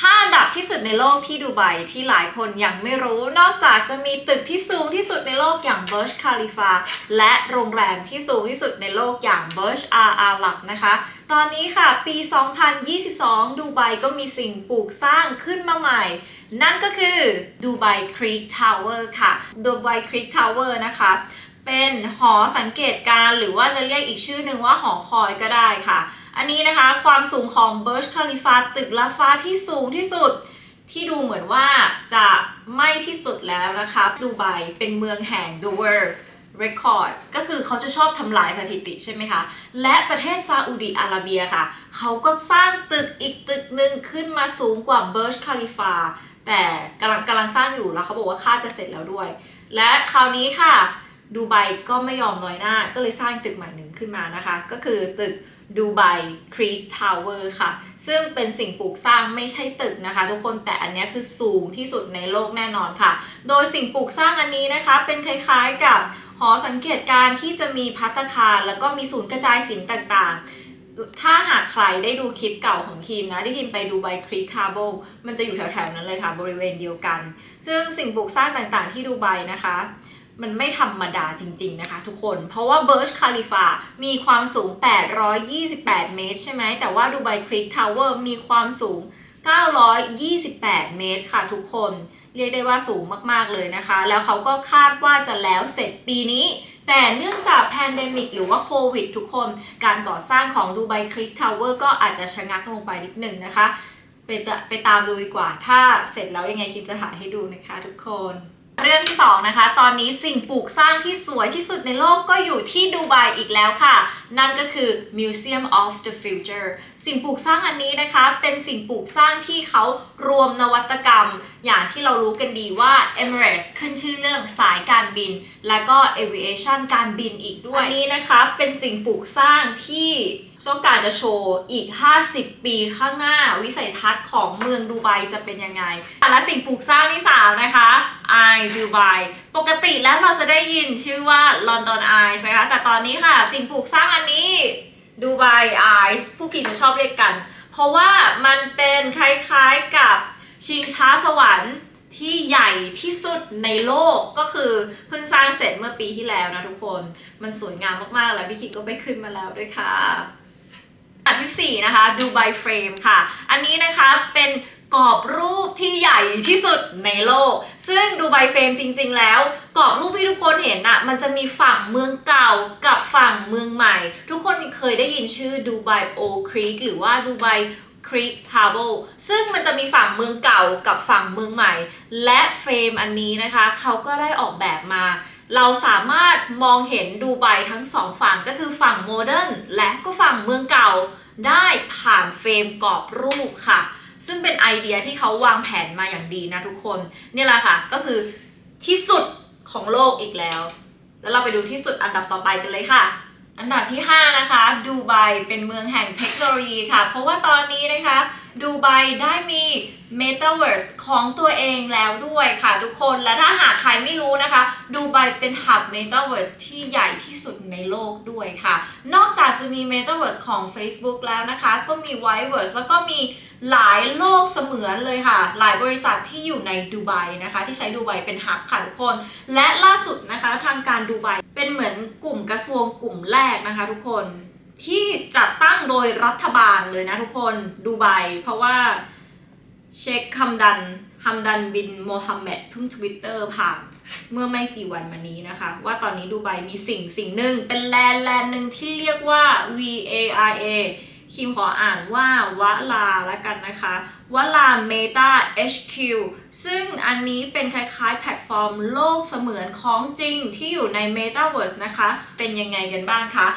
5อันดับที่สุดในโลกที่ดูไบที่หลายคนยังไม่รู้นอกจากจะมีตึกที่สูงที่สุดในโลกอย่าง Burj Khalifa และโรงแรมที่สูงที่สุดในโลกอย่าง Burj Al Arab นะคะ ตอนนี้ค่ะปี 2022 ดูไบก็มีสิ่งปลูกสร้างขึ้นมาใหม่ นั่นก็คือดูไบครีกทาวเวอร์ค่ะดูไบครีกทาวเวอร์นะคะ เป็นหอสังเกตการณ์หรือว่าจะเรียกอีกชื่อหนึ่งว่าหอคอยก็ได้ค่ะ อันนี้นะคะความสูงของเบิร์ชคาลิฟาตึกลัดฟ้าที่สูงที่สุด ที่ดูเหมือนว่าจะไม่ที่สุดแล้วนะคะดูไบเป็นเมืองแห่ง The World Record ก็คือเขาจะชอบทำลายสถิติใช่ไหมคะ และประเทศซาอุดีอาระเบียค่ะ เขาก็สร้างตึกอีกตึกหนึ่งขึ้นมาสูงกว่าเบิร์ชคาลิฟาแต่กำลังกำลังสร้างอยู่แล้วเขาบอกว่าค่าจะเสร็จแล้วด้วย และคราวนี้ค่ะ ดูไบก็ไม่ยอมน้อยหน้า ก็เลยสร้างตึกใหม่หนึ่งขึ้นมานะคะ ก็คือตึกดูไบครีกทาวเวอร์ค่ะ ซึ่งเป็นสิ่งปลูกสร้างไม่ใช่ตึกนะคะ ทุกคนแต่อันนี้คือสูงที่สุดในโลกแน่นอนค่ะ โดยสิ่งปลูกสร้างอันนี้นะคะ เป็นคล้ายๆกับหอสังเกตการณ์ที่จะมีพัตคารแล้วก็มีศูนย์กระจายสินต่างๆ ถ้าหากใครได้ดูคลิปเก่าของทีมนะ ที่ทีมไปดูไบครีคาร์โบมันจะอยู่แถวๆนั้นเลยค่ะ บริเวณเดียวกัน ซึ่งสิ่งปลูกสร้างต่างๆที่ดูไบนะคะ มันไม่ธรรมดาจริง ๆ นะคะทุกคน เพราะว่าเบิร์ชคาลิฟามีความสูง 828 เมตร ใช่ไหม แต่ว่าดูไบครีกทาวเวอร์มีความสูง 928 เมตรค่ะทุกคน เรียกได้ว่าสูงมากๆเลยนะคะ แล้วเขาก็คาดว่าจะแล้วเสร็จปีนี้ แต่เนื่องจากแพนเดมิกหรือว่าโควิดทุกคน การก่อสร้างของดูไบครีกทาวเวอร์ก็อาจจะชะงักลงไปนิดนึงนะคะไปตไปตามดูดีกว่า ถ้าเสร็จแล้วยังไงคิดจะถ่ายให้ดูนะคะทุกคน เรื่องที่ 2 นะคะ ตอนนี้สิ่งปลูกสร้างที่สวยที่สุดในโลกก็อยู่ที่ดูไบอีกแล้วค่ะ นั่นก็คือ Museum of the Future สิ่งปลูกสร้างอันนี้นะคะ เป็นสิ่งปลูกสร้างที่เขารวมนวัตกรรม อย่างที่เรารู้กันดีว่า Emirates ขึ้นชื่อเรื่องสายการบิน และก็ Aviation การบินอีกด้วย อันนี้นะคะ เป็นสิ่งปลูกสร้างที่ต้องการจะโชว์อีก 50 ปีข้างหน้าวิสัยทัศน์ของเมืองดูไบจะเป็นยังไง และสิ่งปลูกสร้างที่ 3 นะคะ I Dubai ปกติแล้วเราจะได้ยินชื่อว่า London Eyes นะคะ แต่ตอนนี้ค่ะ สิ่งปลูกสร้างอันนี้ Dubai Eyes ผู้คิดชอบเรียกกัน เพราะว่ามันเป็นคล้ายๆกับชิงช้าสวรรค์ที่ใหญ่ที่สุดในโลกก็คือเพิ่งสร้างเสร็จเมื่อปีที่แล้วนะทุกคน มันสวยงามมากๆ แล้วพี่คิดก็ไปขึ้นมาแล้วด้วยค่ะ อันที่4นะคะดูไบเฟรมค่ะ อันนี้นะคะเป็นกรอบรูปที่ใหญ่ที่สุดในโลก ซึ่งดูไบเฟรมจริง ๆ แล้ว กรอบรูปที่ทุกคนเห็นอะมันจะมีฝั่งเมืองเก่ากับฝั่งเมืองใหม่ ทุกคนเคยได้ยินชื่อดูไบโอครีกหรือว่าดูไบครีกฮาร์โบซึ่งมันจะมีฝั่งเมืองเก่ากับฝั่งเมืองใหม่ และเฟรมอันนี้นะคะ เขาก็ได้ออกแบบมา เราสามารถมองเห็นดูไบทั้งสองฝั่งก็คือฝั่งโมเดิร์นและก็ฝั่งเมืองเก่าได้ผ่านเฟรมกรอบรูปค่ะ ซึ่งเป็นไอเดียที่เขาวางแผนมาอย่างดีนะทุกคนนี่แหละค่ะก็คือที่สุดของโลกอีกแล้ว แล้วเราไปดูที่สุดอันดับต่อไปกันเลยค่ะ อันดับที่ 5 นะคะ ดูไบเป็นเมืองแห่งเทคโนโลยีค่ะ เพราะว่าตอนนี้นะคะ ดูไบได้มี Metaverse ของตัวเองแล้วด้วยค่ะทุกคน และถ้าหากใครไม่รู้นะคะ ดูไบเป็น Hub Metaverse ที่ใหญ่ที่สุดในโลกด้วยค่ะ นอกจากจะมี Metaverse ของ Facebook แล้วนะคะ ก็มี Whiteverse แล้วก็มีหลายโลกเสมือนเลยค่ะ หลายบริษัทที่อยู่ในดูไบนะคะ ที่ใช้ดูไบเป็นฮับค่ะทุกคน และล่าสุด นะคะ ทางการดูไบเป็นเหมือนกลุ่มกระทรวงกลุ่มแรกนะคะ ทุกคนที่จัดตั้งโดยรัฐบาลเลยนะทุกคนดูไบเพราะว่าเชคฮัมดันฮัมดันบินโมฮัมเหม็ดเพิ่งทวิตเตอร์ผ่านเมื่อไม่กี่วันมานี้นะคะ ว่าตอนนี้ดูไบมีสิ่งสิ่งหนึ่งเป็นแลนด์แลนด์หนึ่งที่เรียกว่า VARA คิมขออ่านว่าวะลาล้วกันนะคะวะลา Meta HQ ซึ่งอันนี้เป็นคล้ายๆ แพลตฟอร์มโลกเสมือนของจริงที่อยู่ใน Metaverse นะคะ เป็นยังไงกันบ้างคะ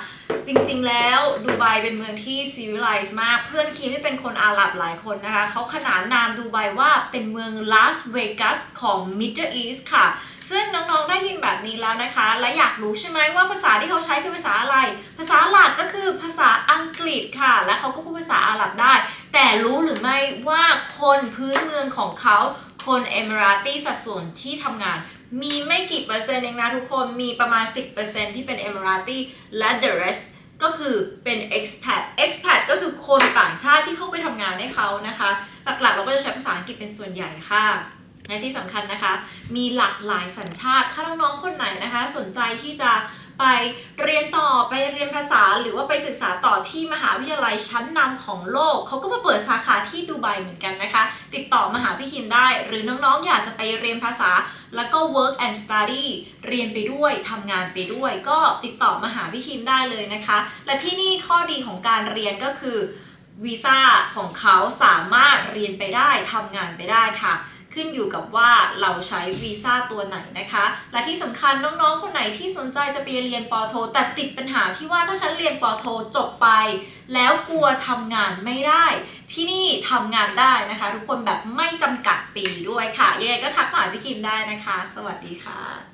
จริงๆแล้วดูไบเป็นเมืองที่ซีวิไลซ์มาก เพื่อนคีมที่เป็นคนอาหรับหลายคนนะคะ เขาขนานนามดูไบว่าเป็นเมืองลาสเวกัสของ Middle East ค่ะ ซึ่งน้องๆได้ยินแบบนี้แล้วนะคะ และอยากรู้ใช่ไหมว่าภาษาที่เขาใช้คือภาษาอะไร ภาษาหลักก็คือภาษาอังกฤษค่ะ และเขาก็พูดภาษาอาหรับได้ แต่รู้หรือไม่ว่าคนพื้นเมืองของเขาคนเอมิราตีสัดส่วนที่ทำงานมีไม่กี่เปอร์เซ็นต์เองนะทุกคน มีประมาณ 10%ที่เป็นเอมิราตีและ the rest ก็คือเป็น expat expat ก็คือคนต่างชาติที่เข้าไปทำงานให้เขานะคะ หลักๆ เราก็จะใช้ภาษาอังกฤษเป็นส่วนใหญ่ค่ะ และที่สำคัญนะคะ มีหลากหลายสัญชาติ ถ้าน้องๆคนไหนนะคะ สนใจที่จะไปเรียนต่อไปเรียนภาษาหรือว่าไปศึกษาต่อที่มหาวิทยาลัยชั้นนำของโลก เขาก็มาเปิดสาขาที่ดูไบเหมือนกันนะคะ ติดต่อมาหาพี่คิมได้ หรือน้องๆ อยากจะไปเรียนภาษา แล้วก็ work and study เรียนไปด้วยทำงานไปด้วย ก็ติดต่อมาหาพี่คิมได้เลยนะคะ และที่นี่ข้อดีของการเรียนก็คือวีซ่าของเขาสามารถเรียนไปได้ทำงานไปได้ค่ะ ขึ้นอยู่กับว่าเราใช้วีซ่าตัวไหนนะคะ และที่สำคัญน้องๆ คนไหนที่สนใจจะไปเรียนปอโท แต่ติดปัญหาที่ว่าถ้าฉันเรียนปอโทจบไป แล้วกลัวทำงานไม่ได้ ที่นี่ทำงานได้นะคะ ทุกคนแบบไม่จำกัดปีด้วยค่ะยังไงก็ทักมาหาพี่คิมได้นะคะ สวัสดีค่ะ